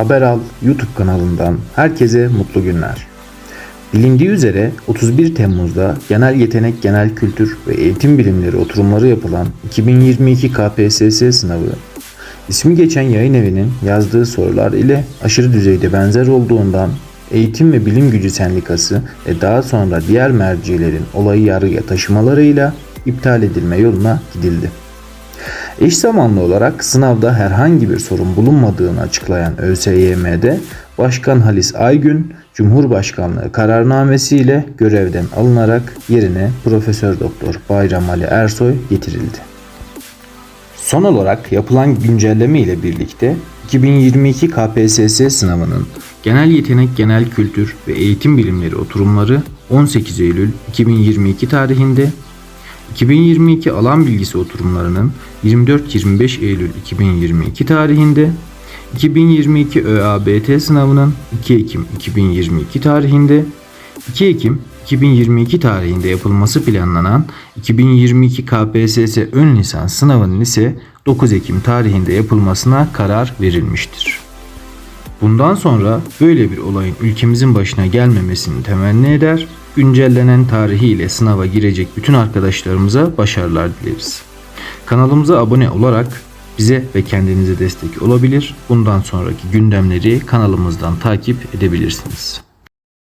Haber Al YouTube kanalından herkese mutlu günler. Bilindiği üzere 31 Temmuz'da Genel Yetenek, Genel Kültür ve Eğitim Bilimleri oturumları yapılan 2022 KPSS sınavı ismi geçen yayın evinin yazdığı sorular ile aşırı düzeyde benzer olduğundan Eğitim ve Bilim Gücü Sendikası ve daha sonra diğer mercilerin olayı yargıya taşımalarıyla iptal edilme yoluna gidildi. Eş zamanlı olarak sınavda herhangi bir sorun bulunmadığını açıklayan ÖSYM'de Başkan Halis Aygün Cumhurbaşkanlığı kararnamesiyle görevden alınarak yerine Profesör Doktor Bayram Ali Ersoy getirildi. Son olarak yapılan güncelleme ile birlikte 2022 KPSS sınavının Genel Yetenek, Genel Kültür ve Eğitim Bilimleri oturumları 18 Eylül 2022 tarihinde 2022 alan bilgisi oturumlarının 24-25 Eylül 2022 tarihinde 2022 ÖABT sınavının 2 Ekim 2022 tarihinde 2 Ekim 2022 tarihinde yapılması planlanan 2022 KPSS ön lisans sınavının ise 9 Ekim tarihinde yapılmasına karar verilmiştir. Bundan sonra böyle bir olayın ülkemizin başına gelmemesini temenni eder, güncellenen tarihiyle sınava girecek bütün arkadaşlarımıza başarılar dileriz. Kanalımıza abone olarak bize ve kendinize destek olabilir. Bundan sonraki gündemleri kanalımızdan takip edebilirsiniz.